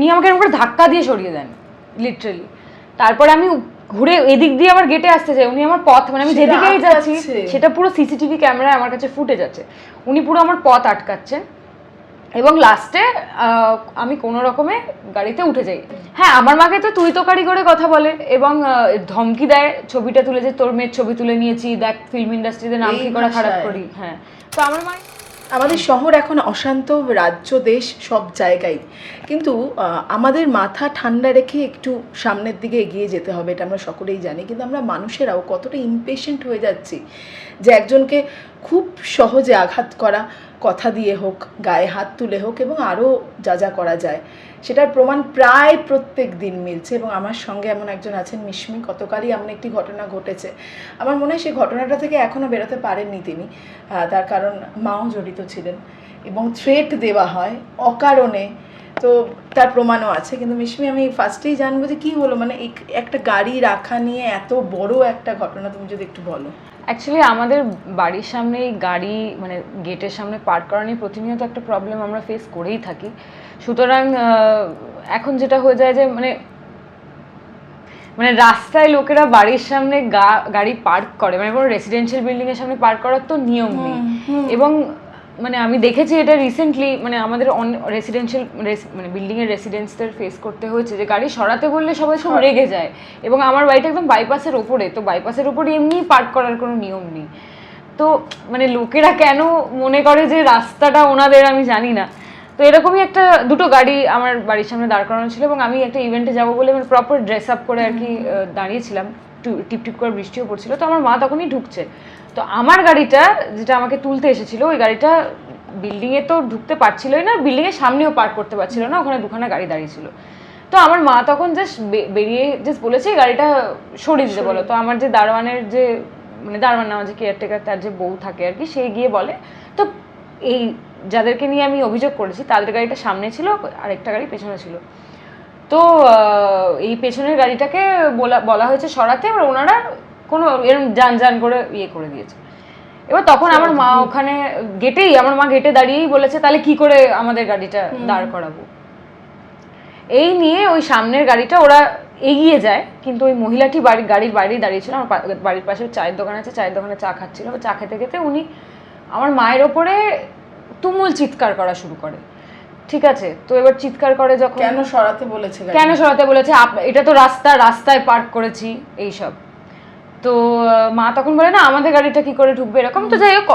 উনি আমাকে এরকম করে ধাক্কা দিয়ে সরিয়ে দেন লিটারালি তারপরে আমি ঘুরে এদিক দিয়ে আবার গেটে আসতে চাই উনি আমার পথ মানে আমি যেদিকেই যাচ্ছি সেটা পুরো সিসিটিভি ক্যামেরায় আমার কাছে ফুটে যাচ্ছে উনি পুরো আমার পথ আটকাচ্ছেন এবং লাস্টে আমি কোনো রকমে গাড়িতে উঠে যাই। হ্যাঁ আমার মাকে তো তুই তোকারি করে কথা বলে এবং ধমকি দেয় ছবিটা তুলে যে তোর মেয়ের ছবি তুলে নিয়েছি দেখ ফিল্ম ইন্ডাস্ট্রিতে নাম কি করা খারাপ করি হ্যাঁ। তো আমার মা আমাদের শহর এখন অশান্ত, রাজ্য, দেশ সব জায়গায়। কিন্তু আমাদের মাথা ঠান্ডা রেখে একটু সামনের দিকে এগিয়ে যেতে হবে, এটা আমরা সকলেই জানি। কিন্তু আমরা মানুষেরাও কতটা ইমপেশেন্ট হয়ে যাচ্ছি যে একজনকে খুব সহজে আঘাত করা, কথা দিয়ে হোক, গায়ে হাত তুলে হোক এবং আরও যা যা করা যায়। সেটার প্রমাণ প্রায় প্রত্যেক দিন মিলছে এবং আমার সঙ্গে এমন একজন আছেন মিশমি। গতকালই এমন একটি ঘটনা ঘটেছে। আমার মনে হয় সেই ঘটনাটা থেকে এখনও বেরোতে পারেননি তিনি। তার কারণ মাও জড়িত ছিলেন এবং থ্রেট দেওয়া হয় অকারণে। তো তার প্রমাণও আছে। কিন্তু মিশমি, আমি ফার্স্টেই জানব যে কী হলো? মানে একটা গাড়ি রাখা নিয়ে এত বড় একটা ঘটনা তুমি যদি একটু বলো। অ্যাকচুয়ালি আমাদের বাড়ির সামনেই গাড়ি মানে গেটের সামনে পার্ক করা নিয়ে প্রতিনিয়ত একটা প্রবলেম আমরা ফেস করেই থাকি। সুতরাং এখন যেটা হয়ে যায় যে মানে মানে রাস্তায় লোকেরা বাড়ির সামনে গাড়ি পার্ক করে। মানে কোনো রেসিডেন্সিয়াল বিল্ডিং এর সামনে পার্ক করার তো নিয়ম নেই। এবং মানে আমি দেখেছি এটা রিসেন্টলি মানে আমাদের অন রেসিডেন্সিয়াল মানে বিল্ডিং এর রেসিডেন্সদের ফেস করতে হয়েছে যে গাড়ি সরাতে বললে সবাই সব রেগে যায়। এবং আমার বাড়িটা একদম বাইপাসের ওপরে তো বাইপাসের ওপরে এমনি পার্ক করার কোনো নিয়ম নেই। তো মানে লোকেরা কেন মনে করে যে রাস্তাটা ওনাদের আমি জানি না। তো এরকমই একটা দুটো গাড়ি আমার বাড়ির সামনে দাঁড় করানো ছিল এবং আমি একটা ইভেন্টে যাব বলে মানে প্রপার ড্রেস আপ করে আর কি দাঁড়িয়েছিলাম। টু- টিপ টিপ করে বৃষ্টিও পড়ছিল। তো আমার মা তখনই ঢুকছে। তো আমার গাড়িটা যেটা আমাকে তুলতে এসেছিল, ওই গাড়িটা বিল্ডিংয়ে তো ঢুকতে পারছিলই না বিল্ডিংয়ের সামনেও পার্ক করতে পারছিল না, ওখানে দুখানা গাড়ি দাঁড়িয়ে ছিল। তো আমার মা তখন জাস্ট বেরিয়ে জাস্ট বলেছে গাড়িটা সরিয়ে দিতে বলো। তো আমার যে দারোয়ানের যে মানে দারোয়ান না আমার যে কেয়ারটেকার তার যে বউ থাকে আর কি, সে গিয়ে বলে, তো এই যাদেরকে নিয়ে আমি অভিযোগ করেছি, তাদের গাড়িটা সামনে ছিল, আরেকটা গাড়ি পেছনে ছিল। তো এই পেছনের গাড়িটাকে বলা বলা হয়েছে সরাতে, এবার ওনারা কোনো এরকম যান যান করে ইয়ে করে দিয়েছে। এবার তখন আমার মা ওখানে গেটেই আমার মা গেটে দাঁড়িয়েই বলেছে তাহলে কি করে আমাদের গাড়িটা দাঁড় করাবো? এই নিয়ে ওই সামনের গাড়িটা ওরা এগিয়ে যায় কিন্তু ওই মহিলাটি বাড়ি গাড়ির বাইরেই দাঁড়িয়েছিল আমার বাড়ির পাশে চায়ের দোকান আছে চায়ের দোকানে চা খাচ্ছিল। চা খেতে খেতে উনি আমার মায়ের ওপরে তুমুল চিৎকার করা শুরু করে। ঠিক আছে তো এবার চিৎকার করে যখন কেন সরাতে বলেছে কেন সরাতে বলেছে? এটা তো রাস্তা রাস্তায় পার্ক করেছি এইসব। তো মা তখন বলে না আমাদের গাড়িটা কি করে ঢুকবে? এরকম তো যাই হোক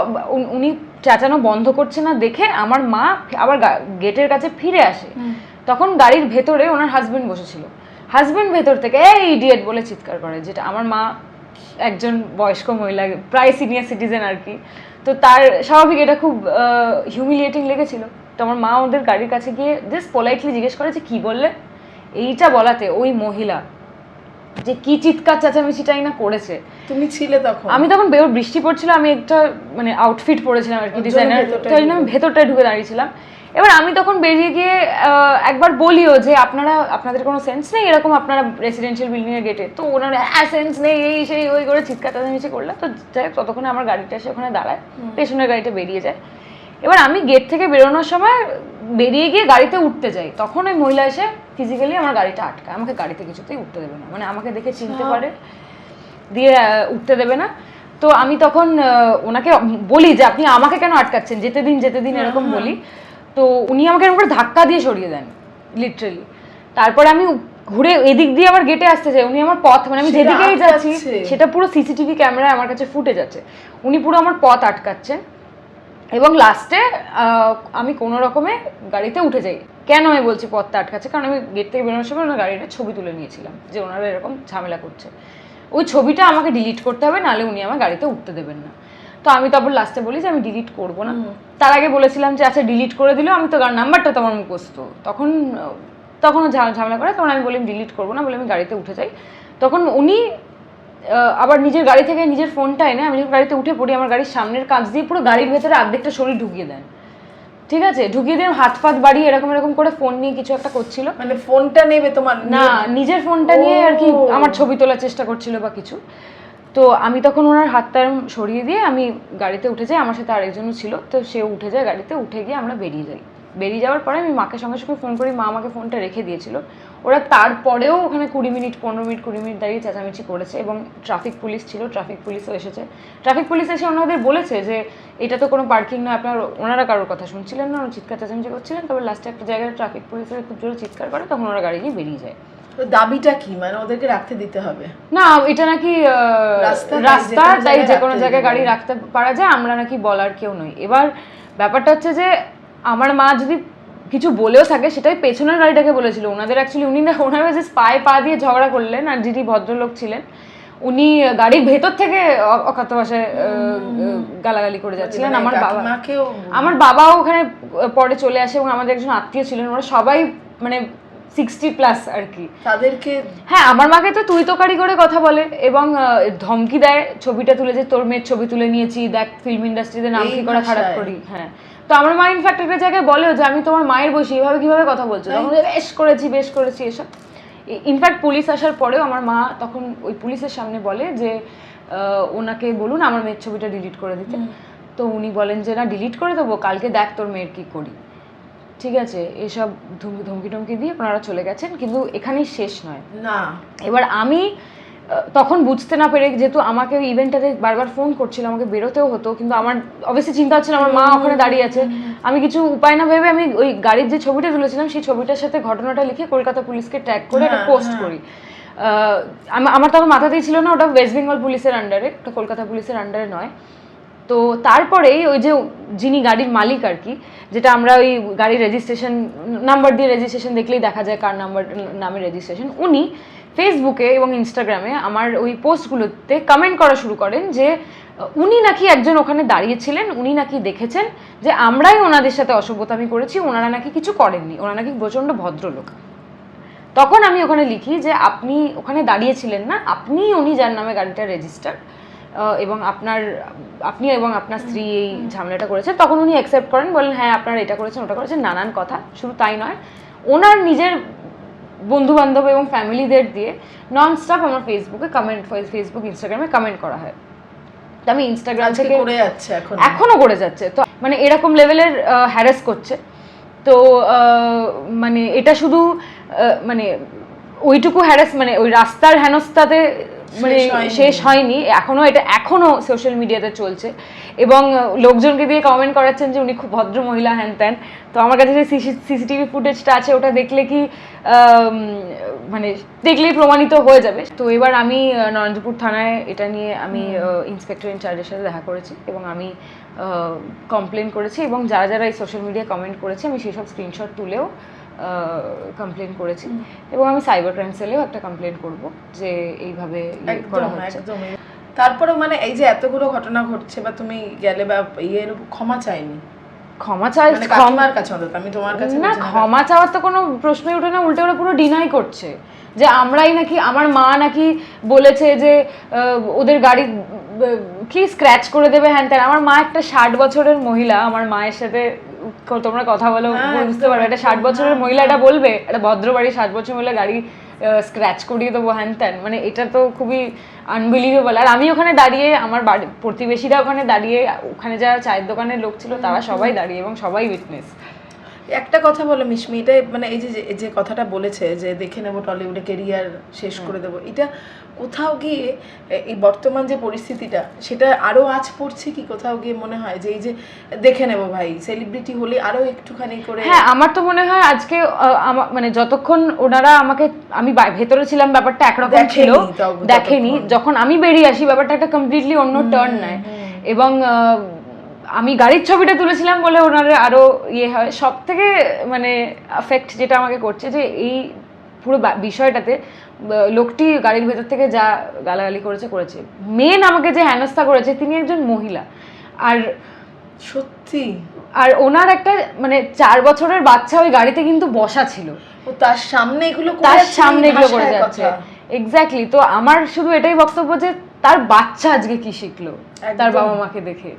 উনি চেঁচানো বন্ধ করছে না দেখে আমার মা আবার গেটের কাছে ফিরে আসে। তখন গাড়ির ভেতরে ওনার হাজবেন্ড বসেছিল। হাজবেন্ড ভেতর থেকে এই ইডিয়েট বলে চিৎকার করে যেটা আমার মা একজন বয়স্ক মহিলা প্রায় সিনিয়র সিটিজেন আর কি। তো তার স্বাভাবিক এটা খুব হিউমিলিয়েটিং লেগেছিল। তো আমার মা ওদের গাড়ির কাছে গিয়ে জাস্ট পোলাইটলি জিজ্ঞেস করে যে কি বললে? এইটা বলাতে ওই মহিলা যে কি চিৎকার চেঁচামেচিটাই না করেছে। তুমি ছিলে তখন। আমি তখন বেরো বৃষ্টি পড়ছিল আমি একটা মানে আউটফিট পরেছিলাম আর কি ডিজাইনার তো ওই জন্য আমি ভেতরটায় ঢুকে দাঁড়িয়েছিলাম। এবার আমি তখন বেরিয়ে গিয়ে একবার বলিও যে আপনারা আপনাদের কোনো সেন্স নেই এরকম আপনারা রেসিডেন্সিয়াল বিল্ডিং এর গেটে তো ওনারা হ্যাঁ সেন্স নেই এই সেই ওই করে চিৎকার চেঁচামেচি করলে। তো যাই হোক ততক্ষণে আমার গাড়িটা এসে ওখানে দাঁড়ায় পেছনের গাড়িটা বেরিয়ে যায়। এবার আমি গেট থেকে বেরোনোর সময় বেরিয়ে গিয়ে গাড়িতে উঠতে যাই। তখন ওই মহিলা এসে ফিজিক্যালি আমার গাড়িটা আটকায়। আমাকে গাড়িতে কিছুতেই উঠতে দেবে না। মানে আমাকে দেখে চিনতে পারে। দিয়ে উঠতে দেবে না। তো আমি তখন ওনাকে বলি যে আপনি আমাকে কেন আটকাচ্ছেন? যেতে দিন যেতে দিন এরকম বলি। তো উনি আমাকে এরকম করে ধাক্কা দিয়ে সরিয়ে দেন লিটারালি তারপরে আমি ঘুরে এদিক দিয়ে আবার গেটে আসতে চাই। উনি আমার পথ মানে আমি যেদিকেই যাচ্ছি সেটা পুরো সিসিটিভি ক্যামেরায় আমার কাছে ফুটে যাচ্ছে। উনি পুরো আমার পথ আটকাচ্ছেন। এবং লাস্টে আমি কোনো রকমে গাড়িতে উঠে যাই। কেন আমি বলছি পথটা আটকাচ্ছে? কারণ আমি গেট থেকে বেরোনোর সময় ওনার গাড়িটা ছবি তুলে নিয়েছিলাম যে ওনারা এরকম ঝামেলা করছে। ওই ছবিটা আমাকে ডিলিট করতে হবে নাহলে উনি আমার গাড়িতে উঠতে দেবেন না। তো আমি তারপর লাস্টে বলি যে আমি ডিলিট করব না। তার আগে বলেছিলাম যে আচ্ছা ডিলিট করে দিলেও আমি তো নাম্বারটা তো আমার মুখস্থ। তখন তখনও ঝামেলা করে তখন আমি বলি ডিলিট করব না। বলে আমি গাড়িতে উঠে যাই। তখন উনি আবার নিজের গাড়ি থেকে নিজের ফোনটা এনে আমি যখন গাড়িতে উঠে পড়ি আমার গাড়ির সামনের কাঁচ দিয়ে পুরো গাড়ির ভেতরে অর্ধেকটা শরীর ঢুকিয়ে দেন। ঠিক আছে ঢুকিয়ে দিয়ে হাত ফাত বাড়িয়ে এরকম এরকম করে ফোন নিয়ে কিছু একটা করছিল। মানে ফোনটা নেবে তোমার? না নিজের ফোনটা নিয়ে আর কি আমার ছবি তোলার চেষ্টা করছিল বা কিছু। তো আমি তখন ওনার হাতটা সরিয়ে দিয়ে আমি গাড়িতে উঠে যাই আমার সাথে আরেকজনও ছিল তো সে উঠে যায় গাড়িতে উঠে গিয়ে আমরা বেরিয়ে যাই। বেরিয়ে যাওয়ার পরে আমি মাকে সঙ্গে সঙ্গে ফোন করি মা আমাকে ফোনটা রেখে দিয়েছিল। ওরা তারপরেও ওখানে কুড়ি মিনিট পনেরো মিনিট কুড়ি মিনিট দাঁড়িয়ে চেঁচামেচি করেছে এবং ট্রাফিক পুলিশ ছিল ট্রাফিক পুলিশও এসেছে। ট্রাফিক পুলিশ এসে ওনাদের বলেছে যে এটা তো কোনো পার্কিং নয় আপনার ওনারা কারোর কথা শুনছিলেন না ওরা চিৎকার চেঁচামেচি করছিলেন। তবে লাস্টে একটা জায়গায় ট্রাফিক পুলিশের খুব জোরে চিৎকার করে তখন ওরা গাড়ি নিয়ে বেরিয়ে যায়। তো দাবিটা কি? মানে ওদেরকে রাখতে দিতে হবে? না এটা নাকি রাস্তা তাই যে কোনো জায়গায় গাড়ি রাখতে পারা যায় আমরা নাকি বলার কেউ নই। এবার ব্যাপারটা হচ্ছে যে আমার মা যদি কিছু বলেও থাকে সেটাই পেছনের গাড়িটাকে বলেছিল। ওনাদের অ্যাকচুয়ালি উনি না ওনারা যে পায়ে পা দিয়ে ঝগড়া করলেন আর যিনি ভদ্রলোক ছিলেন উনি গাড়ির ভেতর থেকে অ- অকাত্য ভাষায় গালাগালি করে যাচ্ছিলেন। মানে আমার বাবা আমার বাবাও ওখানে পরে চলে আসে এবং আমাদের একজন আত্মীয় ছিলেন। ওরা সবাই মানে সিক্সটি প্লাস আর কি। তাদেরকে হ্যাঁ আমার মাকে তো তুই তোকারি করে কথা বলে এবং ধমকি দেয় ছবিটা তুলে যে তোর মেয়ের ছবি তুলে নিয়েছি দেখ ফিল্ম ইন্ডাস্ট্রিতে নাম কি করা খারাপ করি। হ্যাঁ। তো আমার মা ইনফ্যাক্ট একটা জায়গায় বলেও যে আমি তোমার মায়ের বসি এভাবে কীভাবে কথা বলছো? তখন বেশ করেছি বেশ করেছি এসব। ইনফ্যাক্ট পুলিশ আসার পরেও আমার মা তখন ওই পুলিশের সামনে বলে যে ওনাকে বলুন আমার মেয়ের ছবিটা ডিলিট করে দিতে। তো উনি বলেন যে না ডিলিট করে দেবো কালকে দেখ তোর মেয়ের কী করি। ঠিক আছে এসব ধমকি ধমকি টমকি দিয়ে ওনারা চলে গেছেন কিন্তু এখানেই শেষ নয়। না। এবার আমি তখন বুঝতে না পেরে যেহেতু আমাকে ওই ইভেন্টটাতে বারবার ফোন করছিল আমাকে বেরোতেও হতো কিন্তু আমার অবশ্যই চিন্তা হচ্ছিল আমার মা ওখানে দাঁড়িয়ে আছে। আমি কিছু উপায় না ভেবে আমি ওই গাড়ির যে ছবিটা তুলেছিলাম সেই ছবিটার সাথে ঘটনাটা লিখে কলকাতা পুলিশকে ট্যাগ করে একটা হ্যাঁ, পোস্ট হ্যাঁ। করি। আহ, আমা- আমার তখন মাথাতেই ছিল না ওটা ওয়েস্ট বেঙ্গল পুলিশের আন্ডারে ওটা কলকাতা পুলিশের আন্ডারে নয়। তো তারপরেই ওই যে যিনি গাড়ির মালিক আর কি যেটা আমরা ওই গাড়ির রেজিস্ট্রেশন নাম্বার দিয়ে রেজিস্ট্রেশন দেখলেই দেখা যায় কার নাম্বার নামে রেজিস্ট্রেশন উনি ফেসবুকে এবং ইনস্টাগ্রামে আমার ওই পোস্টগুলোতে কমেন্ট করা শুরু করেন যে, উনি নাকি একজন ওখানে দাঁড়িয়েছিলেন, উনি নাকি দেখেছেন যে আমরাই ওনাদের সাথে অসভ্যতামি করেছি, ওনারা নাকি কিছু করেননি, ওনারা নাকি প্রচণ্ড ভদ্রলোক। তখন আমি ওখানে লিখি যে, আপনি ওখানে দাঁড়িয়েছিলেন না, আপনি উনি যার নামে গাড়িটা রেজিস্টার এবং আপনার, আপনি এবং আপনার স্ত্রী এই ঝামেলাটা করেছেন তখন উনি অ্যাকসেপ্ট করেন, বলেন হ্যাঁ আপনারা এটা করেছেন, ওটা করেছেন। নানান কথা, শুধু তাই নয়, ওনার নিজের বন্ধু বান্ধব এবং ফ্যামিলিদের দিয়ে নন স্টপ আমার ফেসবুকে কমেন্ট ফেসবুক ইনস্টাগ্রামে কমেন্ট করা হয়। আমি ইনস্টাগ্রাম থেকে করে যাচ্ছে এখন? এখনও করে যাচ্ছে। তো মানে এরকম লেভেলের হ্যারাস করছে। তো মানে এটা শুধু মানে ওইটুকু হ্যারাস মানে ওই রাস্তার হেনস্থাতে মানে শেষ হয়নি। এখনও এটা এখনও সোশ্যাল মিডিয়াতে চলছে। এবং লোকজনকে দিয়ে কমেন্ট করাচ্ছেন যে উনি খুব ভদ্র মহিলা হ্যান ত্যান। তো আমার কাছে যে সিসিটিভি ফুটেজটা আছে ওটা দেখলে কি মানে দেখলেই প্রমাণিত হয়ে যাবে। তো এবার আমি নরেন্দ্রপুর থানায় এটা নিয়ে আমি ইন্সপেক্টর ইনচার্জের সাথে দেখা করেছি এবং আমি কমপ্লেন করেছি এবং যারা যারা এই সোশ্যাল মিডিয়ায় কমেন্ট করেছে আমি সেই সব স্ক্রিনশট তুলেও কমপ্লেন করেছি। এবং আমি সাইবার ক্রাইম সেলেও একটা কমপ্লেন করব যে এইভাবে করা হচ্ছে। তারপরে মানে এই যে এতগুলো ঘটনা ঘটছে বা তুমি গেলে বা ইয়ের ক্ষমা চাইনি? ক্ষমা চাই মানে ক্ষমা কাকিমার কাছে অন্তত আমি তোমার কাছে না ক্ষমা চাওয়ার তো কোনো প্রশ্নই ওঠে না উল্টে ওরা পুরো ডিনাই করছে। যে আমরাই নাকি আমার মা নাকি বলেছে যে ওদের গাড়ি কি স্ক্র্যাচ করে দেবে হ্যান আমার মা একটা ষাট বছরের মহিলা আমার মায়ের সাথে তোমরা কথা বলো হ্যাঁ, বুঝতে পারবে। একটা ষাট বছরের মহিলা এটা বলবে একটা ভদ্র বাড়ি ষাট বছর মহিলা গাড়ি স্ক্র্যাচ করিয়ে দেবো হ্যান ত্যান। মানে এটা তো খুবই আনবিলিভেবল আর আমি ওখানে দাঁড়িয়ে আমার বাড়ি প্রতিবেশীরা ওখানে দাঁড়িয়ে ওখানে যারা চায়ের দোকানের লোক ছিল তারা সবাই দাঁড়িয়ে এবং সবাই উইটনেস একটা কথা বলো মিশমি এটা মানে এই যে যে- কথাটা বলেছে যে দেখে নেব টলিউডে কেরিয়ার শেষ করে দেবো এটা কোথাও গিয়ে এই বর্তমান যে পরিস্থিতিটা সেটা আরও আজ পড়ছে কি কোথাও গিয়ে মনে হয় যে এই যে দেখে নেব ভাই সেলিব্রিটি হলে আরও একটুখানি করে হ্যাঁ আমার তো মনে হয় আজকে আমার মানে যতক্ষণ ওনারা আমাকে আমি ভেতরে ছিলাম ব্যাপারটা একরকম ছিল দেখেনি যখন আমি বেরিয়ে আসি ব্যাপারটা একটা কমপ্লিটলি অন্য টার্ন নেয়। এবং আমি গাড়ির ছবিটা তুলেছিলাম বলে ওনারা আরও ইয়ে হয়। সব থেকে মানে আফেক্ট যেটা আমাকে করছে যে এই পুরো বিষয়টাতে লোকটি গাড়ির ভেতর থেকে যা গালাগালি করেছে করেছে। মেন আমাকে যে হেনস্থা করেছে তিনি একজন মহিলা। আর সত্যি? আর ওনার একটা মানে চার বছরের বাচ্চা ওই গাড়িতে কিন্তু বসা ছিল। তার সামনে এগুলো তার সামনে এগুলো করে যাচ্ছে এক্স্যাক্টলি তো আমার শুধু এটাই বক্তব্য যে তার বাচ্চা আজকে কি শিখলো? তার বাবা মাকে দেখে।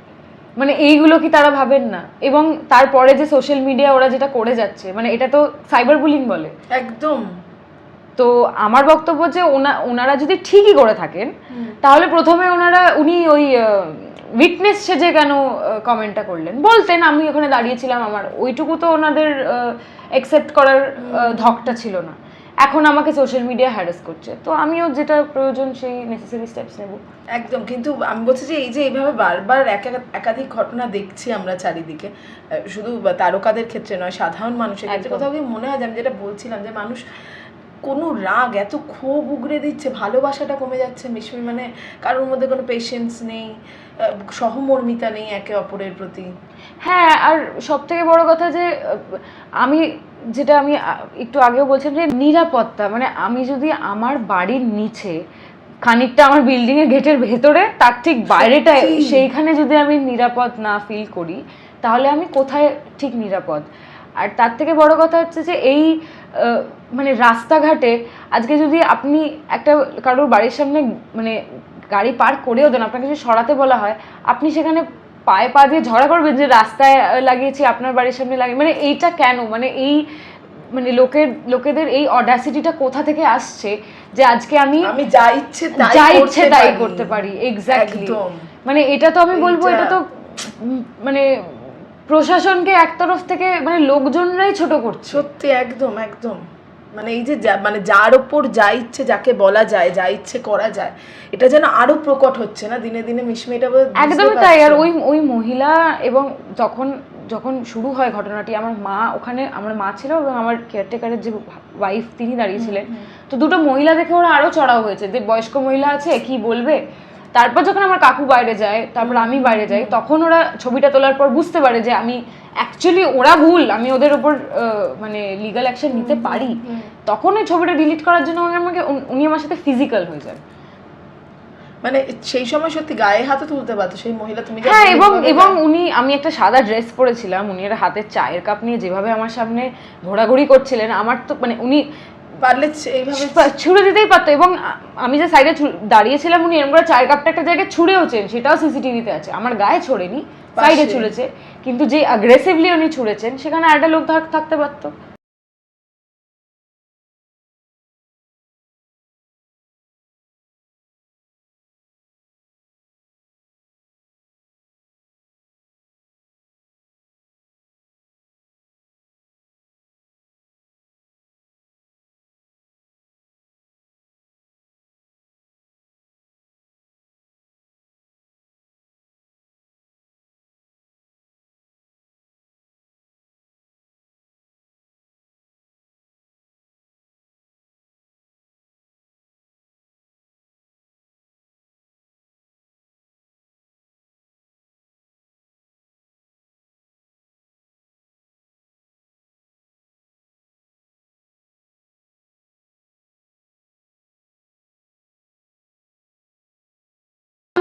মানে এইগুলো কি তারা ভাবেন না? এবং তারপরে যে সোশ্যাল মিডিয়া ওরা যেটা করে যাচ্ছে মানে এটা তো সাইবার বুলিং। বলে একদম। তো আমার বক্তব্য যে ওনা ওনারা যদি ঠিকই করে থাকেন তাহলে প্রথমে ওনারা উনি ওই উইকনেস সেজে কেন কমেন্টটা করলেন? বলতেন আমি ওখানে দাঁড়িয়েছিলাম আমার ওইটুকু তো ওনাদের অ্যাকসেপ্ট করার ধকটা ছিল না। এখন আমাকে সোশ্যাল মিডিয়া হ্যারাস করছে। তো আমিও যেটা প্রয়োজন সেই নেসেসারি স্টেপস নেব। একদম কিন্তু আমি বলছি যে এই যে এইভাবে বারবার এক একাধিক ঘটনা দেখছি আমরা চারিদিকে শুধু তারকাদের ক্ষেত্রে নয় সাধারণ মানুষের ক্ষেত্রে। কোথাও গিয়ে মনে হয় যে আমি যেটা বলছিলাম যে মানুষ কোনো রাগ এত ক্ষোভ উগড়ে দিচ্ছে ভালোবাসাটা কমে যাচ্ছে মিশমি মানে কারোর মধ্যে কোনো পেশেন্স নেই সহমর্মিতা নেই একে অপরের প্রতি হ্যাঁ আর সব থেকে বড় কথা যে আমি যেটা আমি একটু আগেও বলছিলাম যে নিরাপত্তা মানে আমি যদি আমার বাড়ির নিচে খানিকটা আমার বিল্ডিং এর গেটের ভেতরে তার ঠিক বাইরেটায় সত্যি। সেইখানে যদি আমি নিরাপদ না ফিল করি তাহলে আমি কোথায় ঠিক নিরাপদ আর তার থেকে বড় কথা হচ্ছে যে এই মানে রাস্তাঘাটে আজকে যদি আপনি একটা কারোর বাড়ির সামনে মানে গাড়ি পার্ক করেও দেন আপনাকে যদি সরাতে বলা হয় আপনি সেখানে পায়ে পা দিয়ে ঝগড়া করবেন যে রাস্তায় লাগিয়েছি আপনার বাড়ির সামনে লাগিয়ে মানে এইটা কেন? মানে এই মানে লোকের লোকেদের এই অডাসিটিটা কোথা থেকে আসছে যে আজকে আমি আমি যা ইচ্ছে যা করতে ইচ্ছে তাই পারি। করতে পারি? এক্স্যাক্টলি মানে এটা তো আমি বলব এটা তো মানে প্রশাসনকে এক তরফ থেকে মানে লোকজনরাই ছোট করছে। সত্যি একদম একদম। মানে এই যে মানে যার ওপর যা ইচ্ছে যাকে বলা যায় যা ইচ্ছে করা যায় এটা যেন আরও প্রকট হচ্ছে না? দিনে দিনে মিশমি এটা বোধহয় একদমই তাই। আর ওই ওই মহিলা এবং যখন যখন শুরু হয় ঘটনাটি আমার মা ওখানে আমার মা ছিল এবং আমার কেয়ারটেকারের যে ওয়াইফ তিনি দাঁড়িয়েছিলেন তো দুটো মহিলা দেখে ওরা আরও চড়াও হয়েছে। যে বয়স্ক মহিলা আছে কি বলবে? তারপর যখন আমার কাকু বাইরে যায় তারপর আমি বাইরে যাই তখন ওরা ছবিটা তোলার পর বুঝতে পারে যে আমি অ্যাকচুয়ালি ওরা ভুল আমি ওদের ওপর আহ, মানে লিগাল অ্যাকশন নিতে পারি। তখন ওই ছবিটা ডিলিট করার জন্য উনি আমাকে উনি আমার সাথে ফিজিক্যাল হয়ে যান। মানে সেই সময় সত্যি গায়ে হাতে তুলতে পারতো সেই মহিলা তুমি হ্যাঁ এবং এবং উনি আমি একটা সাদা ড্রেস পরেছিলাম উনি একটা হাতে চায়ের কাপ নিয়ে যেভাবে আমার সামনে ঘোরাঘুরি করছিলেন আমার তো মানে উনি পারলে এইভাবে ছুড়ে দিতেই পারতো এবং আমি যে সাইডে দাঁড়িয়েছিলাম উনি এরকম করে চায়ের কাপটা একটা জায়গায় ছুঁড়েওছেন সেটাও সিসিটিভিতে আছে। আমার গায়ে ছড়েনি সাইডে ছুঁড়েছে। কিন্তু যে অ্যাগ্রেসিভলি উনি ছুঁড়েছেন সেখানে আরেকটা লোক থাক- থাকতে পারতো।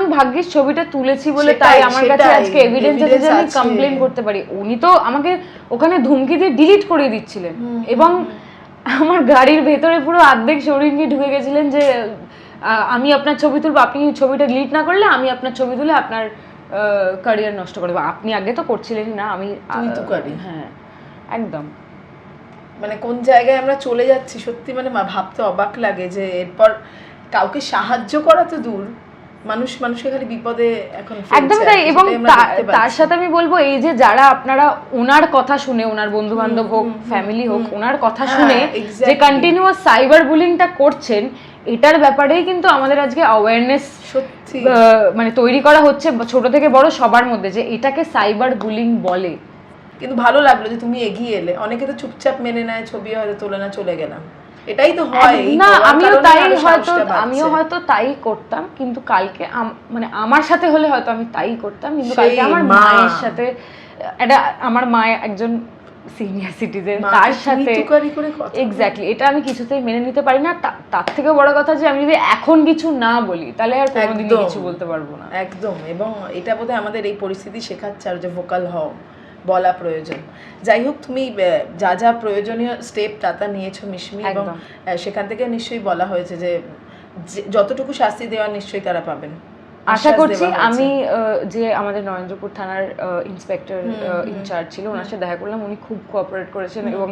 আমি ভাগ্যিস ছবিটা তুলেছি বলে তাই আমার কাছে আজকে এভিডেন্স আছে যে আমি কমপ্লেন করতে পারি। উনি তো আমাকে ওখানে ধুমকি দিয়ে ডিলিট করে দিচ্ছিলেন। এবং আমার গাড়ির ভেতরে পুরো অর্ধেক শরীর নিয়ে ঢুকে গেছিলেন যে আমি আপনার ছবি তুলবো আপনি ছবিটা ডিলিট না করলে আমি আপনার ছবি তুলে আপনার ক্যারিয়ার নষ্ট করে দেবো। আপনি আগে তো করছিলেন না আমি তো করি। হ্যাঁ একদম। মানে কোন জায়গায় আমরা চলে যাচ্ছি সত্যি মানে ভাবতে অবাক লাগে যে এরপর কাউকে সাহায্য করা তো দূর। মানুষ মানুষকে খালি বিপদে এখন একদম তাই এবং তার সাথে আমি বলব এই যে যারা আপনারা ওনার কথা শুনে ওনার বন্ধু বান্ধব হোক ফ্যামিলি হোক ওনার কথা হ্যাঁ, শুনে যে কন্টিনিউয়াস সাইবার বুলিংটা করছেন এটার ব্যাপারেই কিন্তু আমাদের আজকে অ্যাওয়ারনেস সত্যি। মানে তৈরি করা হচ্ছে ছোট থেকে বড় সবার মধ্যে যে এটাকে সাইবার বুলিং বলে। কিন্তু ভালো লাগল যে তুমি এগিয়ে এলে। অনেকে তো চুপচাপ মেনে নেয় ছবি হয়তো তোলে না চলে গেলাম। এটাই তো হয় না আমিও তাই হয়তো আমিও হয়তো তাই করতাম কিন্তু কালকে মানে আমার সাথে হলে হয়তো আমি তাই করতাম কিন্তু কালকে আমার মায়ের সাথে এটা আমার মা একজন সিনিয়র সিটিজেন তার সাথে। এক্স্যাক্টলি এটা আমি কিছুতেই মেনে নিতে পারি না তার থেকে বড় কথা যে আমি যদি এখন কিছু না বলি তাহলে আর একদম। কিছু বলতে পারব না একদম এবং এটা বোধহয় আমাদের এই পরিস্থিতি শেখাচ্ছে আর যে ভোকাল হও বলা প্রয়োজন। যাই হোক তুমি যা যা প্রয়োজনীয় স্টেপ তা নিয়েছো মিশমি এবং সেখান থেকে নিশ্চয়ই বলা হয়েছে যে যতটুকু শাস্তি দেওয়া নিশ্চয়ই তারা পাবেন। আশা করছি আমি যে আমাদের নরেন্দ্রপুর থানার ইন্সপেক্টর। ইনচার্জ ছিল ওনার সাথে দেখা করলাম উনি খুব কোঅপারেট করেছেন এবং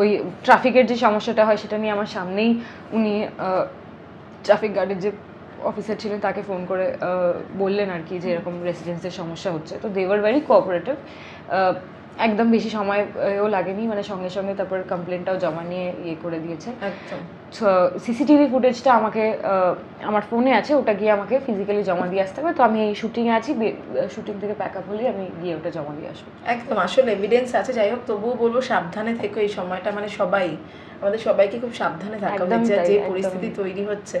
ওই ট্রাফিকের যে সমস্যাটা হয় সেটা নিয়ে আমার সামনেই উনি ট্রাফিক গার্ডের যে অফিসার ছিলেন তাকে ফোন করে বললেন আর কি যে এরকম রেসিডেন্সের সমস্যা হচ্ছে। তো দে ওয়ার ভেরি কোঅপারেটিভ একদম বেশি সময়ও লাগেনি মানে সঙ্গে সঙ্গে তারপর কমপ্লেনটাও জমা নিয়ে ইয়ে করে দিয়েছে। সিসিটিভি ফুটেজটা আমাকে আমার ফোনে আছে ওটা গিয়ে আমাকে ফিজিক্যালি জমা দিয়ে আসতে হবে। তো আমি এই শুটিংয়ে আছি শুটিং থেকে প্যাক আপ হলেই আমি গিয়ে ওটা জমা দিয়ে আসব। একদম আসলে এভিডেন্স আছে যাই হোক তবুও বলব সাবধানে থেকো এই সময়টা মানে সবাই আমাদের সবাইকে খুব সাবধানে থাকা উচিত যে পরিস্থিতি তৈরি হচ্ছে।